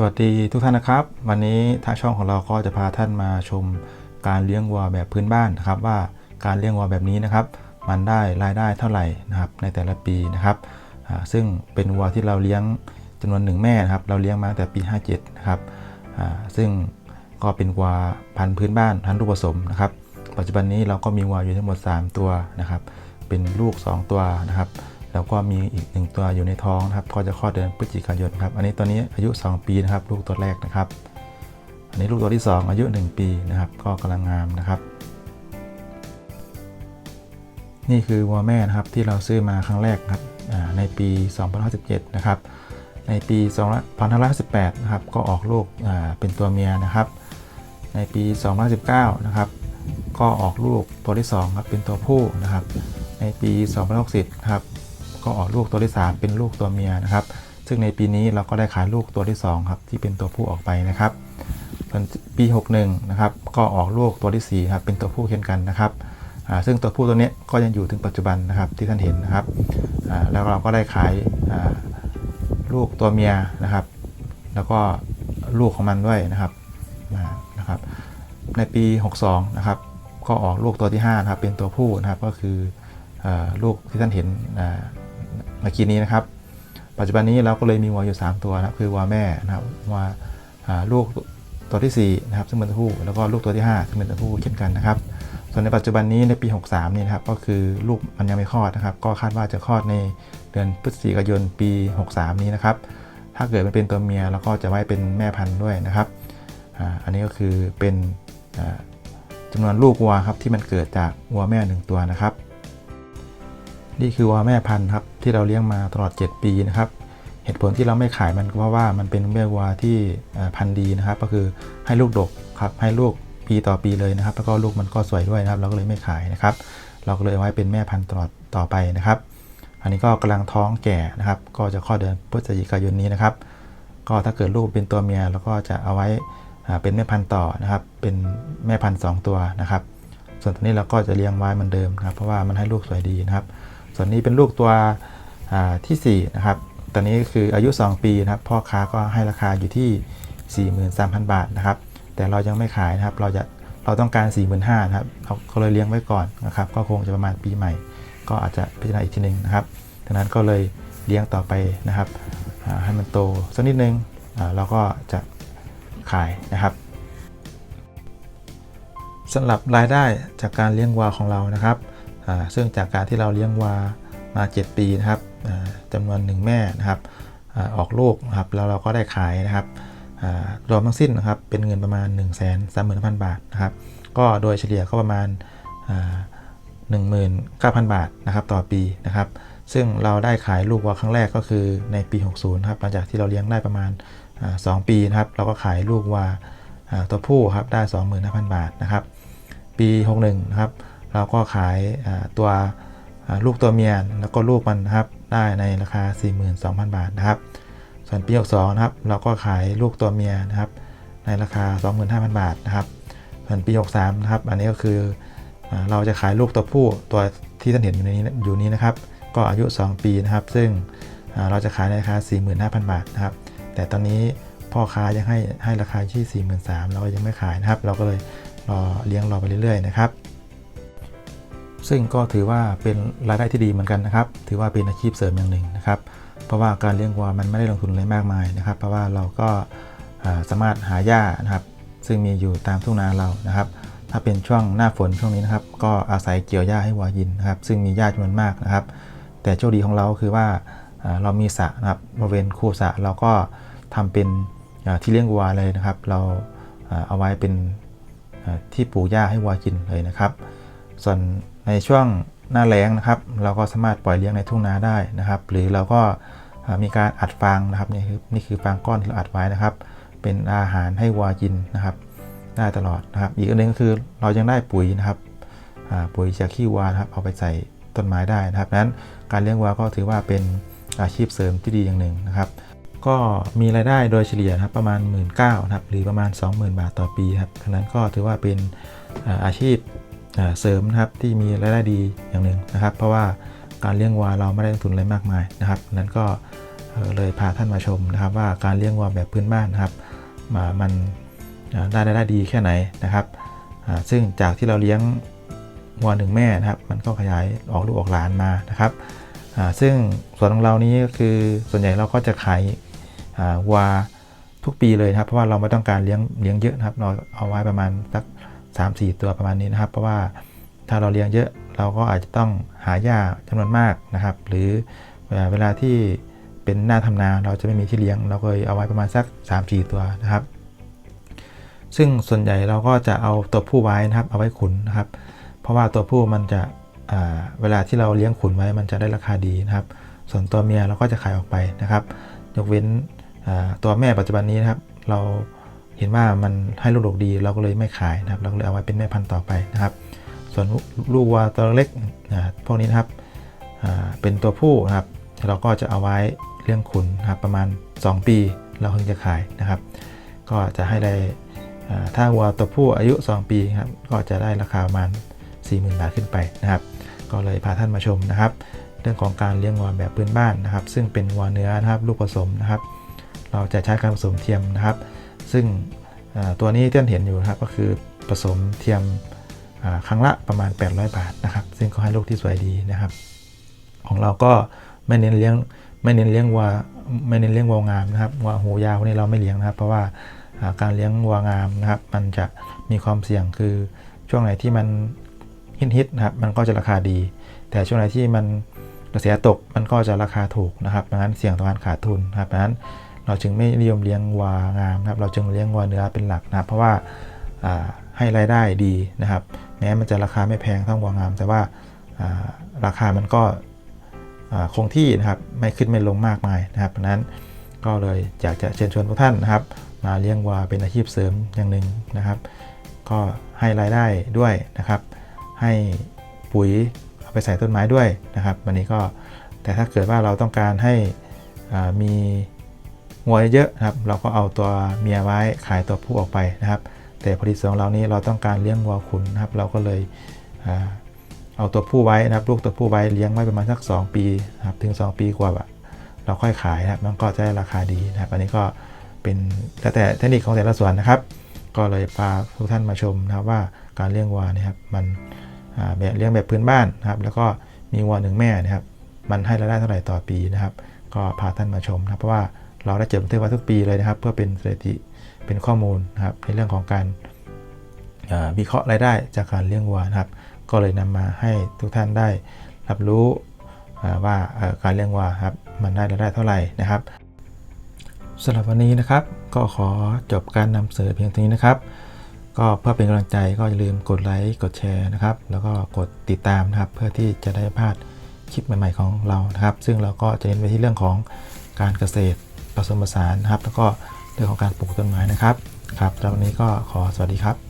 สวัสดีทุกท่านนะครับ วันนี้ทางช่องของเราก็จะพาท่านมาชมการเลี้ยงวัวแบบพื้นบ้านนะครับ ว่าการเลี้ยงวัวแบบนี้นะครับ มันได้รายได้เท่าไหร่นะครับในแต่ละปีนะครับซึ่งเป็นวัวที่เราเลี้ยงจำนวนหนึ่งแม่นะครับ เราเลี้ยงมาตั้งแต่ปี 57 นะครับซึ่งก็เป็นวัวพันธุ์พื้นบ้านพันธุ์ลูกผสมนะครับ ปัจจุบันนี้เราก็มีวัวอยู่ทั้งหมด 3 ตัวนะครับ เป็นลูก 2 ตัวนะครับ แล้วก็มีอีกหนึ่งตัวอยู่ในท้องนะครับก็จะคลอดเดือนพฤศจิกายนครับ อันนี้ตัวนี้อายุ 2 ปีนะครับ ลูกตัวแรกนะครับ อันนี้ลูกตัวที่ 2 อายุ 1 ปีนะครับ ก็กำลังงามนะครับ นี่คือวัวแม่นะครับที่เราซื้อมาครั้งแรกครับอ่าในปี2517นะครับ ในปี2518นะครับ ก็ออกลูกเป็นตัวเมียนะครับ ในปี2019นะครับก็ออกลูกตัวที่2ครับเป็นตัวผู้นะครับ ในปี2060นะครับ ก็ออกลูกตัวที่ 3 เป็นลูกตัวเมียนะครับ ซึ่งในปีนี้เราก็ได้ขายลูกตัวที่ 2 ครับ ที่เป็นตัวผู้ออกไปนะครับ ส่วนปี 61 นะครับ ก็ออกลูกตัวที่ 4 ครับ เป็นตัวผู้เช่นกันนะครับ ซึ่งตัวผู้ตัวนี้ก็ยังอยู่ถึงปัจจุบันนะครับที่ท่านเห็นนะครับ แล้วเราก็ได้ขายลูกตัวเมียนะครับ แล้วก็ลูกของมันด้วยนะครับนะครับ ในปี 62 นะครับ ก็ออกลูกตัวที่5นะครับ เป็นตัวผู้นะครับ ก็คือลูกที่ท่านเห็น เมื่อกี้นี้นะครับ ปัจจุบันนี้เราก็เลยมีวัวอยู่ 3 ตัวนะครับคือวัวแม่นะครับวัวลูกตัวทีสี่4นะครับซึ่งเป็นตัวผู้แล้วก็ลูกตัวที่ 5 ซึ่งเป็นตัวผู้เช่นกันนะครับ ส่วนในปัจจุบันนี้ในปี 63 นี่นะครับก็คือลูกมันยังไม่คลอดนะครับ ก็คาดว่าจะคลอดในเดือนพฤศจิกายนปี 63 นี้นะครับ ถ้าเกิดมันเป็นตัวเมียเราก็จะไว้เป็นแม่พันธุ์ด้วยนะครับอันนี้ก็คือเป็นอ่าจำนวนลูกวัวครับที่มันเกิดจากวัวแม่หนึ่งตัวนะครับ นี่คือวัวแม่พันธุ์ครับที่เราเลี้ยงมาตลอด 7 ปีนะครับเหตุผลที่เราไม่ขายมันก็เพราะว่ามันเป็นแม่วัวที่พันธุ์ดีนะครับ ก็คือให้ลูกดกครับให้ลูกปีต่อปีเลยนะครับ แล้วก็ลูกมันก็สวยด้วยนะครับ เราก็เลยไม่ขายนะครับ เราก็เลยเอาไว้เป็นแม่พันธุ์ตลอดต่อไปนะครับ อันนี้ก็กำลังท้องแก่นะครับ ก็จะคลอดเดือนพฤศจิกายนนี้นะครับ ก็ถ้าเกิดลูกเป็นตัวเมียเราก็จะเอาไว้เป็นแม่พันธุ์ต่อนะครับ เป็นแม่พันธุ์สองตัวนะครับ ส่วนตัวนี้เราก็จะเลี้ยงไว้เหมือนเดิมนะครับ เพราะว่ามันให้ลูกสวยดีนะครับ ส่วนนี้เป็นลูกตัวทีสี่4นะครับตอนนี้คืออายุ 2 ปีนะครับพ่อค้าก็ให้ราคาอยู่ที่ 43,000 บาทนะครับ แต่เรายังไม่ขายนะครับ เราจะเราต้องการ 45,000นะครับเราก็เลยเลี้ยงไว้ก่อนนะครับ ก็คงจะประมาณปีใหม่ ก็อาจจะพิจารณาอีกทีหนึ่งนะครับดังนั้นก็เลยเลี้ยงต่อไปนะครับให้มันโตสักนิดนึงอ่าเราก็จะขายนะครับสำหรับรายได้จากการเลี้ยงวัวของเรานะครับ ซึ่งจากการที่เราเลี้ยงวัวมา 7 ปีนะครับจำนวนหนึ่งแม่นะครับออกลูกนะครับแล้วเราก็ได้ขายนะครับรวมทั้งสิ้นนะครับเป็นเงินประมาณ 1 3 5 0 0 0 บาทนะครับก็โดยเฉลี่ยก็ประมาณอ่า19,000 บาทนะครับต่อปีนะครับ ซึ่งเราได้ขายลูกวัวครั้งแรกก็คือในปี 60ครับหลังจากที่เราเลี้ยงได้ประมาณอ่า2ปีนะครับ เราก็ขายลูกวัวอ่าตัวผู้ครับได้ 25,000 บาทนะครับ ปี 61นะครับ เราก็ขายตัวลูกตัวเมียแล้วก็ลูกมันนะครับได้ในราคา 42,000 บาทนะครับ ส่วนปี62นะครับเราก็ขายลูกตัวเมียนะครับ ในราคา 25,000 บาทนะครับ ส่วนปี63นะครับ อันนี้ก็คือเราจะขายลูกตัวผู้ตัวที่ท่านเห็นอยู่ในนี้อยู่นี้นะครับ ก็อายุ 2 ปีนะครับ ซึ่งเราจะขายในราคา 45,000 บาทนะครับ แต่ตอนนี้พ่อค้ายังให้ให้ราคาที่ 43,000เรายังไม่ขายนะครับ เราก็เลยรอเลี้ยงรอไปเรื่อยๆนะครับ ซึ่งก็ถือว่าเป็นรายได้ที่ดีเหมือนกันนะครับ ถือว่าเป็นอาชีพเสริมอย่างหนึ่งนะครับ เพราะว่าการเลี้ยงวัวมันไม่ได้ลงทุนอะไรมากมายนะครับ เพราะว่าเราก็สามารถหาหญ้านะครับ ซึ่งมีอยู่ตามทุ่งนาเรานะครับ ถ้าเป็นช่วงหน้าฝนช่วงนี้นะครับ ก็อาศัยเกี่ยวหญ้าให้วัวกินนะครับ ซึ่งมีหญ้าจำนวนมากนะครับ แต่โชคดีของเราคือว่าเรามีสระนะครับบริเวณคูสระเราก็ทำเป็นที่เลี้ยงวัวเลยนะครับ เราเอาไว้เป็นที่ปลูกหญ้าให้วัวกินเลยนะครับ ส่วน ในช่วงหน้าแล้งนะครับ เราก็สามารถปล่อยเลี้ยงในทุ่งนาได้นะครับ หรือเราก็มีการอัดฟางนะครับนี่คือนี่คือฟางก้อนที่เราอัดไว้นะครับ เป็นอาหารให้วัวกินนะครับ ได้ตลอดนะครับ อีกอันหนึงก็คือเรายังได้ปุ๋ยนะครับปุ๋ยจากขี้วัวนะครับ เอาไปใส่ต้นไม้ได้นะครับนั้นการเลี้ยงวัวก็ถือว่าเป็นอาชีพเสริมที่ดีอย่างหนึ่งนะครับ ก็มีรายได้โดยเฉลี่ยนะครับประมาณ 1 9ื่นนะครับหรือประมาณ 20,000 บาทต่อปีครับดังนั้นก็ถือว่าเป็นอาชีพ เสริมนะครับที่มีรายได้ดีอย่างหนึ่งนะครับ เพราะว่าการเลี้ยงวัวเราไม่ได้ลงทุนอะไรมากมายนะครับนั้นก็เลยพาท่านมาชมนะครับ ว่าการเลี้ยงวัวแบบพื้นบ้านนะครับมามันได้รายได้ดีแค่ไหนนะครับซึ่งจากที่เราเลี้ยงวัวหนึ่งแม่นะครับ มันก็ขยายออกลูกออกหลานมานะครับซึ่งส่วนของเรานี้ก็คือส่วนใหญ่เราก็จะขายวัวทุกปีเลยครับเพราะว่าเราไม่ต้องการเลี้ยงเลี้ยงเยอะนะครับ เราเอาไว้ประมาณสัก 3-4 ตัวประมาณนี้นะครับ เพราะว่าถ้าเราเลี้ยงเยอะเราก็อาจจะต้องหาหญ้าจำนวนมากนะครับ หรือเวลาที่เป็นหน้าทำนาเราจะไม่มีที่เลี้ยง เราก็เลยเอาไว้ประมาณสัก 3-4 ตัวนะครับ ซึ่งส่วนใหญ่เราก็จะเอาตัวผู้ไว้นะครับ เอาไว้ขุนนะครับ เพราะว่าตัวผู้มันจะเวลาที่เราเลี้ยงขุนไว้มันจะได้ราคาดีนะครับ ส่วนตัวเมียเราก็จะขายออกไปนะครับ ยกเว้นตัวแม่ปัจจุบันนี้นะครับ เรา เห็นว่ามันให้ลูกดกดีเราก็เลยไม่ขายนะครับ เราก็เลยเอาไว้เป็นแม่พันธุ์ต่อไปนะครับ ส่วนลูกวัวตัวเล็กนะพวกนี้นะครับอ่าเป็นตัวผู้นะครับ เราก็จะเอาไว้เลี้ยงขุนนะครับประมาณ 2 ปี เราถึงจะขายนะครับ ก็จะให้ได้อ่าถ้าวัวตัวผู้อายุ 2 ปีครับก็จะได้ราคาประมาณ 40,000 บาทขึ้นไปนะครับ ก็เลยพาท่านมาชมนะครับ เรื่องของการเลี้ยงวัวแบบพื้นบ้านนะครับ ซึ่งเป็นวัวเนื้อนะครับลูกผสมนะครับ เราจะใช้การผสมเทียมนะครับ ซึ่งตัวนี้ที่ท่านเห็นอยู่ครับก็คือผสมเทียมครั้งละประมาณ 800 บาทนะครับ ซึ่งก็ให้ลูกที่สวยดีนะครับ ของเราก็ไม่เน้นเลี้ยงไม่เน้นเลี้ยงวัวไม่เน้นเลี้ยงวัวงามนะครับวัวหูยาวนี้เราไม่เลี้ยงนะครับ เพราะว่าการเลี้ยงวัวงามนะครับ มันจะมีความเสี่ยงคือช่วงไหนที่มันฮิตฮิตนะครับมันก็จะราคาดี แต่ช่วงไหนที่มันกระแสตกมันก็จะราคาถูกนะครับดังนั้นเสี่ยงต่อการขาดทุนนะครับดังนั้น เราจึงไม่นิยมเลี้ยงวัวงามนะครับ เราจึงเลี้ยงวัวเนื้อเป็นหลักนะครับเพราะว่าให้รายได้ดีนะครับ แม้มันจะราคาไม่แพงเท่าวัวงาม แต่ว่าราคามันก็คงที่นะครับไม่ขึ้นไม่ลงมากมายนะครับดังนั้นก็เลยอยากจะเชิญชวนทุกท่านนะครับ มาเลี้ยงวัวเป็นอาชีพเสริมอย่างหนึ่งนะครับ ก็ให้รายได้ด้วยนะครับ ให้ปุ๋ยเอาไปใส่ต้นไม้ด้วยนะครับ วันนี้ก็แต่ถ้าเกิดว่าเราต้องการให้มี งัวเยอะนะครับ เราก็เอาตัวเมียไว้ขายตัวผู้ออกไปนะครับ แต่ผลิตสวนของเรานี้เราต้องการเลี้ยงวัวขุนนะครับ เราก็เลยเอาตัวผู้ไว้นะครับ ลูกตัวผู้ไว้เลี้ยงไว้ประมาณสัก 2 ปีนะครับถึง 2 ปีกว่าเราค่อยขายนะครับมันก็จะได้ราคาดีนะครับ อันนี้ก็เป็นแล้วแต่เทคนิคของแต่ละส่วนนะครับ ก็เลยพาทุกท่านมาชมนะครับว่าการเลี้ยงวัวนะครับมันแบบเลี้ยงแบบพื้นบ้านนะครับ แล้วก็มีวัวหนึ่งแม่นะครับ มันให้รายได้เท่าไหร่ต่อปีนะครับ ก็พาท่านมาชมนะเพราะว่า เราได้จดบันทึกไว้ทุกปีเลยนะครับ เพื่อเป็นสถิติเป็นข้อมูลนะครับในเรื่องของการวิเคราะห์รายได้จากการเลี้ยงวัวนะครับ ก็เลยนำมาให้ทุกท่านได้รับรู้ว่าการเลี้ยงวัวครับมันได้รายได้เท่าไหร่นะครับสำหรับวันนี้นะครับ ก็ขอจบการนำเสนอเพียงเท่านี้นะครับ ก็เพื่อเป็นกำลังใจก็อย่าลืมกดไลค์กดแชร์นะครับ แล้วก็กดติดตามนะครับ เพื่อที่จะได้พลาดคลิปใหม่ ๆของเรานะครับ ซึ่งเราก็จะเน้นไปที่เรื่องของการเกษตร ผสมผสานนะครับ แล้วก็เรื่องของการปลูกต้นไม้นะครับ ครับสำหรับวันนี้ก็ขอสวัสดีครับ